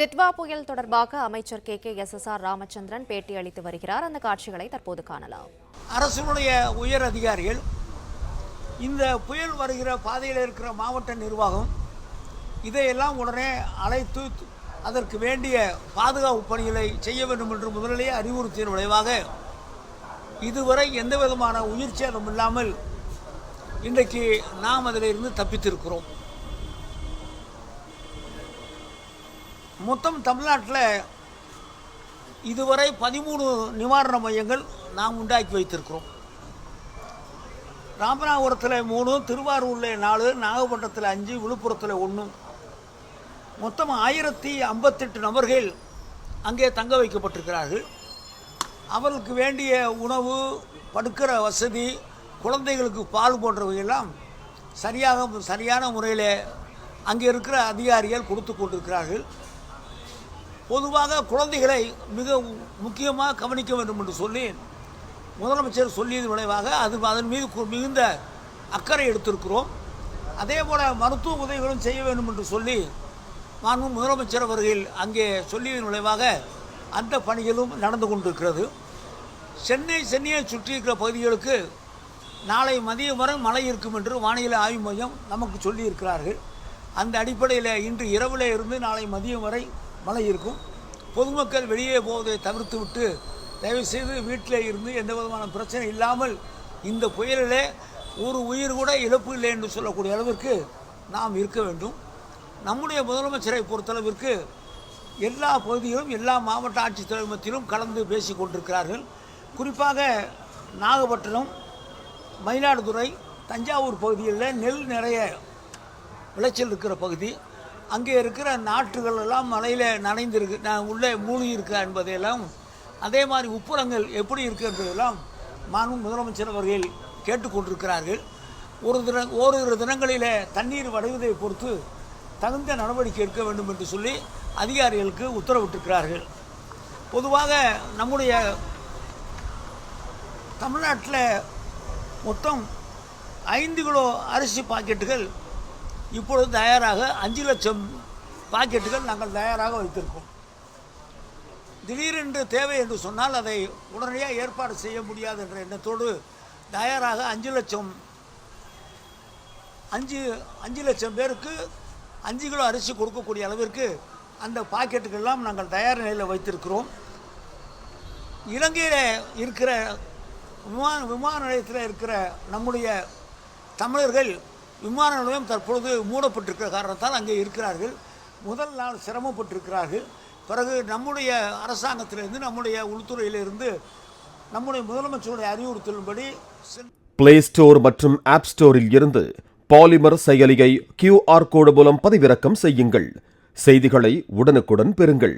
திட்வா புயல் தொடர்பாக அமைச்சர் K K S S R Ramachandran பேட்டி அளித்து வருகிறார். அந்த காட்சிகளை தற்போது காணலாம். அரசினுடைய உயர் அதிகாரிகள் இந்த புயல் வருகிற பாதையில் இருக்கிற மாவட்ட நிர்வாகம் இதையெல்லாம் உடனே அழைத்து அதற்கு வேண்டிய பாதுகாப்பு பணிகளை செய்ய வேண்டும் என்று முதலிலேயே அறிவுறுத்திய விளைவாக இதுவரை எந்த விதமான உயிர் சேதம் இல்லாமல் இன்றைக்கு நாம் அதிலிருந்து தப்பித்திருக்கிறோம். மொத்தம் தமிழ்நாட்டில் இதுவரை பதிமூணு நிவாரண மையங்கள் நாம் உண்டாக்கி வைத்திருக்கிறோம். ராமநாதபுரத்தில் மூணு திருவாரூரில் நாலு நாகப்பட்டினத்தில் அஞ்சு விழுப்புரத்தில் ஒன்று மொத்தம் ஆயிரத்தி ஐம்பத்தெட்டு நபர்கள் அங்கே தங்க வைக்கப்பட்டிருக்கிறார்கள். அவர்களுக்கு வேண்டிய உணவு படுக்கிற வசதி குழந்தைகளுக்கு பால் போன்றவையெல்லாம் சரியாக சரியான முறையில் அங்கே இருக்கிற அதிகாரிகள் கொடுத்து கொண்டிருக்கிறார்கள். பொதுவாக குழந்தைகளை மிக முக்கியமாக கவனிக்க வேண்டும் என்று சொல்லி முதலமைச்சர் சொல்லியது விளைவாக அது அதன் மீது மிகுந்த அக்கறை எடுத்திருக்கிறோம். அதே போல் மருத்துவ உதவிகளும் செய்ய வேண்டும் என்று சொல்லி மாண்பு முதலமைச்சர் அவர்கள் அங்கே சொல்லியதன் விளைவாக அந்த பணிகளும் நடந்து கொண்டிருக்கிறது. சென்னை சென்னையை சுற்றி இருக்கிற பகுதிகளுக்கு நாளை மதியம் வரை மழை இருக்கும் என்று வானிலை ஆய்வு மையம் நமக்கு சொல்லியிருக்கிறார்கள். அந்த அடிப்படையில் இன்று இரவில் இருந்து நாளை மதியம் வரை மழை இருக்கும். பொதுமக்கள் வெளியே போவதை தவிர்த்து விட்டு தயவுசெய்து வீட்டில் இருந்து எந்த விதமான பிரச்சனை இல்லாமல் இந்த புயலிலே ஒரு உயிர் கூட இழப்பு இல்லை என்று சொல்லக்கூடிய அளவிற்கு நாம் இருக்க வேண்டும். நம்முடைய முதலமைச்சரை பொறுத்தளவிற்கு எல்லா பகுதியிலும் எல்லா மாவட்ட ஆட்சித்தலைவர் மத்தியிலும் கலந்து பேசி கொண்டிருக்கிறார்கள். குறிப்பாக நாகப்பட்டினம் மயிலாடுதுறை தஞ்சாவூர் பகுதிகளில் நெல் நிறைய விளைச்சல் இருக்கிற பகுதி. அங்கே இருக்கிற நாற்றுகள் எல்லாம் மலையில் நனைந்திருக்கு. நான் உள்ளே மூழ்கி இருக்க என்பதையெல்லாம் அதே மாதிரி உப்புரங்கள் எப்படி இருக்கு என்பதெல்லாம் மாண்பு முதலமைச்சர் அவர்கள் கேட்டுக்கொண்டிருக்கிறார்கள். ஒரு தின ஓரிரு தினங்களில் தண்ணீர் வடைவதை பொறுத்து தகுந்த நடவடிக்கை எடுக்க வேண்டும் என்று சொல்லி அதிகாரிகளுக்கு உத்தரவிட்டிருக்கிறார்கள். பொதுவாக நம்முடைய தமிழ்நாட்டில் மொத்தம் ஐந்து கிலோ அரிசி பாக்கெட்டுகள் இப்பொழுது தயாராக அஞ்சு லட்சம் பாக்கெட்டுகள் நாங்கள் தயாராக வைத்திருக்கோம். திடீரென்று தேவை என்று சொன்னால் அதை உடனடியாக ஏற்பாடு செய்ய முடியாது என்ற எண்ணத்தோடு தயாராக அஞ்சு லட்சம் அஞ்சு அஞ்சு லட்சம் பேருக்கு அஞ்சு கிலோ அரிசி கொடுக்கக்கூடிய அளவிற்கு அந்த பாக்கெட்டுகள்லாம் நாங்கள் தயார் நிலையில் வைத்திருக்கிறோம். இலங்கையில் இருக்கிற விமான விமான நிலையத்தில் இருக்கிற நம்முடைய தமிழர்கள் விமான நிலையம் தற்பொழுது மூடப்பட்டிருக்கிற காரணத்தால் அங்கே இருக்கிறார்கள். முதல் நாள் சிரமப்பட்டிருக்கிறார்கள். பிறகு நம்முடைய அரசாங்கத்திலிருந்து நம்முடைய உள்துறையிலிருந்து நம்முடைய முதலமைச்சருடைய அறிவுறுத்தலின்படி பிளே ஸ்டோர் மற்றும் ஆப் ஸ்டோரில் இருந்து பாலிமர் செயலியை கியூஆர் கோடு மூலம் பதிவிறக்கம் செய்யுங்கள். செய்திகளை உடனுக்குடன் பெறுங்கள்.